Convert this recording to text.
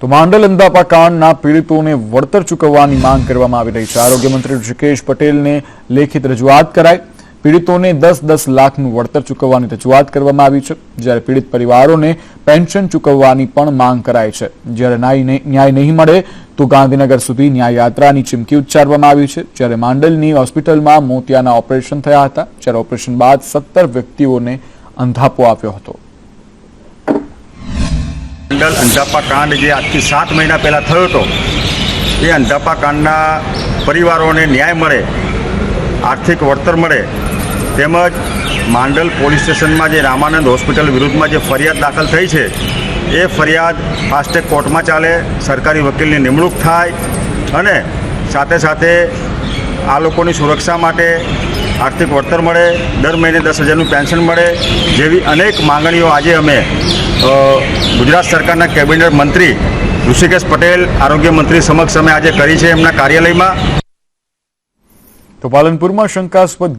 તો માંડલ અંદાપા કાંડના પીડિતોને વળતર ચૂકવવાની માંગ કરવામાં આવી રહી છે. આરોગ્ય મંત્રી ઋષિકેશ પટેલને લેખિત રજૂઆત કરાઈ. પીડિતોને દસ દસ લાખનું વળતર ચૂકવવાની રજૂઆત કરવામાં આવી છે. જ્યારે પીડિત પરિવારોને પેન્શન ચૂકવવાની પણ માંગ કરાઈ છે. જ્યારે ન્યાય નહીં- મળે તો ગાંધીનગર સુધી ન્યાય યાત્રાની ચીમકી ઉચ્ચારવામાં આવી છે. જ્યારે માંડલની હોસ્પિટલમાં મોતિયાના ઓપરેશન થયા હતા. જ્યારે ઓપરેશન બાદ સત્તર વ્યક્તિઓને અંધાપો આવ્યો હતો. મંડલ અંધાપા કાંડ જે આજથી સાત મહિના પહેલાં થયો હતો, એ અંધાપા કાંડના પરિવારોને ન્યાય મળે, આર્થિક વળતર મળે, તેમજ માંડલ પોલીસ સ્ટેશનમાં જે રામાનંદ હોસ્પિટલ વિરુદ્ધમાં જે ફરિયાદ દાખલ થઈ છે, એ ફરિયાદ ફાસ્ટેગ કોર્ટમાં ચાલે, સરકારી વકીલની નિમણૂક થાય, અને સાથે સાથે આ લોકોની સુરક્ષા માટે આર્થિક વળતર મળે, દર મહિને દસ હજારનું પેન્શન મળે જેવી અનેક માંગણીઓ આજે અમે ગુજરાત સરકારના કેબિનેટ મંત્રી ઋષિકેશ પટેલ, આરોગ્ય મંત્રી સમક્ષ અમે આજે કરી છે એમના કાર્યાલયમાં. તો પાલનપુરમાં શંકાસ્પદ